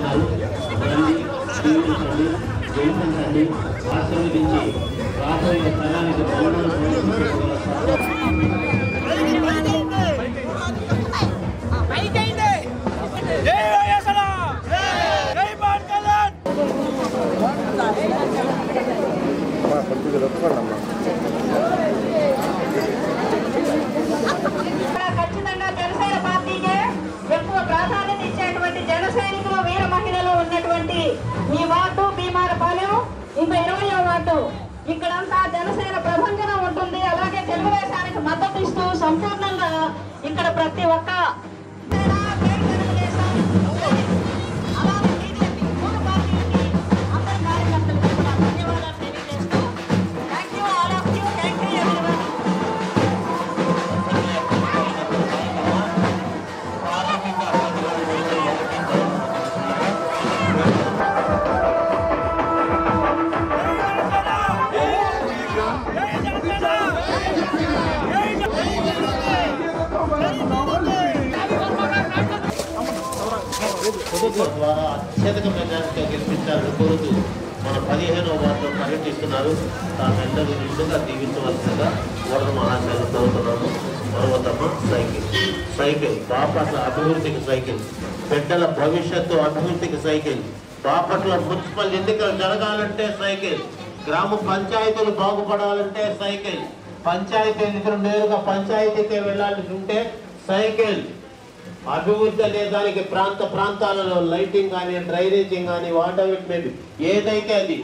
చేస్తున్నారు పర్యటిస్తున్నారు రండి. దీవించండి రాబోయే తరానికి ఇరవయో ఇక్కడంతా జనసేన ప్రభంజనం ఉంటుంది. అలాగే తెలుగుదేశానికి మద్దతు ఇస్తూ సంపూర్ణంగా ఇక్కడ ప్రతి ఒక్క కుటుంబ ద్వారా అత్యధిక గెలిపించాలని కోరుతూ మన పదిహేనవ వార్డులో పర్యటిస్తున్నారు. తామెందరూ నిండుగా దీవించవలసిందిగా ఓటర్ మహాశాలు కోరుతున్నాము. పర్వతమ్మ సైకిల్. సైకిల్. బాపట్ల అభివృద్ధికి సైకిల్. బిడ్డల భవిష్యత్తు అభివృద్ధికి సైకిల్. బాపట్ల మున్సిపల్ ఎన్నికలు జరగాలంటే సైకిల్. గ్రామ పంచాయతీలు బాగుపడాలంటే సైకిల్. పంచాయతీ ఎన్నికలు నేరుగా పంచాయతీకే వెళ్ళాల్సి ఉంటే సైకిల్. అభివృద్ధి అనే దానికి ప్రాంత ప్రాంతాలలో లైటింగ్ కానీ డ్రైనేజింగ్ కానీ వాటర్ మేబీ ఏదైతే అది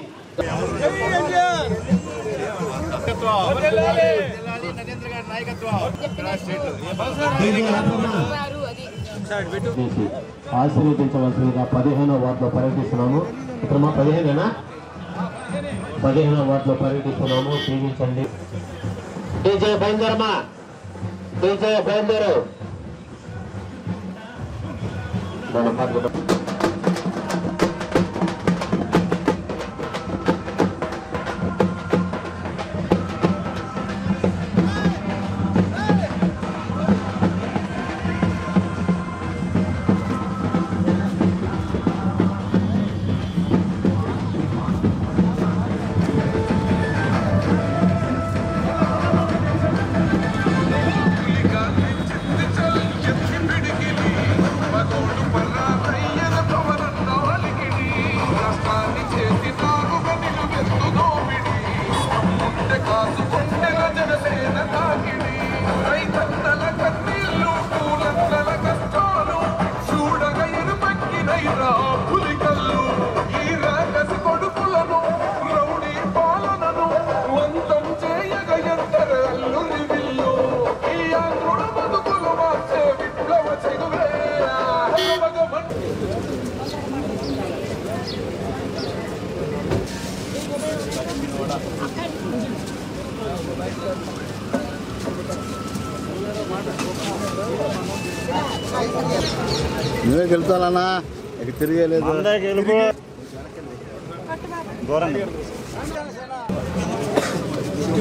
ఆశీర్వదించవలసిందిగా పదిహేనో వార్డులో పర్యటిస్తున్నాము ఇక్కడ మా పదిహేనేనా? పదిహేనో వార్డులో పర్యటిస్తున్నాము దీవించండి డీజే బయలుదేరమా డీజే బయలుదేరు. మన నువ్వే గెలుతానన్నా ఇక తిరిగేలేదు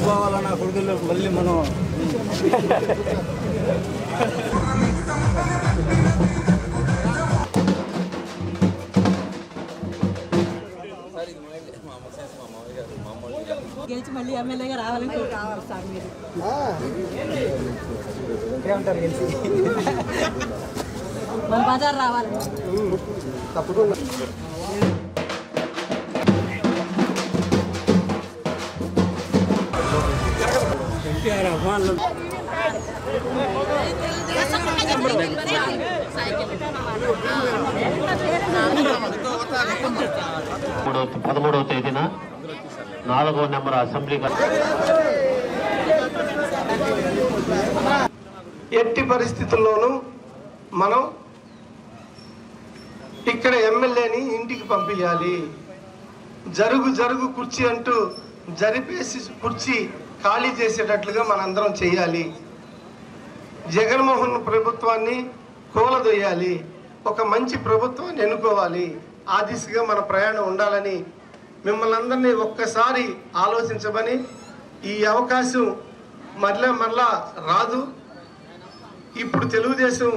పోవాలన్న కొడుకులు మళ్ళీ మనం గెలిచి మళ్ళీ ఎమ్మెల్యేగా రావాలని రావాలి సార్ మీరు. ఏమంటారు గెలిచి మన బజార్ రావాలి. మూడవ పదమూడవ తేదీన నాలుగో నెంబర్ అసెంబ్లీ ఎట్టి పరిస్థితుల్లోనూ మనం ఇక్కడ ఎమ్మెల్యేని ఇంటికి పంపించాలి జరుగు జరుగు కుర్చీ అంటూ జరిపేసి కుర్చీ ఖాళీ చేసేటట్లుగా మనందరం చేయాలి. జగన్మోహన్ ప్రభుత్వాన్ని కూలదొయ్యాలి. ఒక మంచి ప్రభుత్వాన్ని ఎన్నుకోవాలి. ఆ దిశగా మన ప్రయాణం ఉండాలని మిమ్మల్ని అందరినీ ఒక్కసారి ఆలోచించమని ఈ అవకాశం మరలా మరలా రాదు. ఇప్పుడు తెలుగుదేశం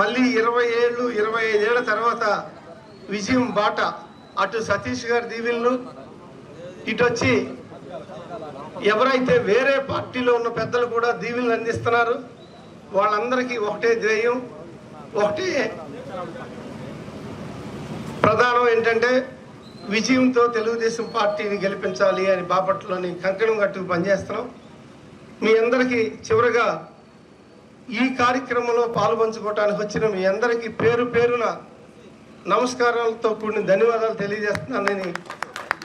మళ్ళీ ఇరవై ఏళ్ళు ఇరవై ఐదేళ్ళ తర్వాత విజయం బాట. అటు సతీష్ గారి దీవెనలు ఇటు వచ్చి ఎవరైతే వేరే పార్టీలో ఉన్న పెద్దలు కూడా దీవెనలు అందిస్తున్నారు వాళ్ళందరికీ ఒకటే ధ్యేయం ఒకటే ప్రధానం ఏంటంటే విజయంతో తెలుగుదేశం పార్టీని గెలిపించాలి అని బాపట్లోని కంకణం కట్టుకు పనిచేస్తున్నాం. మీ అందరికీ చివరగా ఈ కార్యక్రమంలో పాల్పంచుకోవటానికి వచ్చిన మీ అందరికీ పేరు పేరున నమస్కారాలతో కూడిన ధన్యవాదాలు తెలియజేస్తున్నానని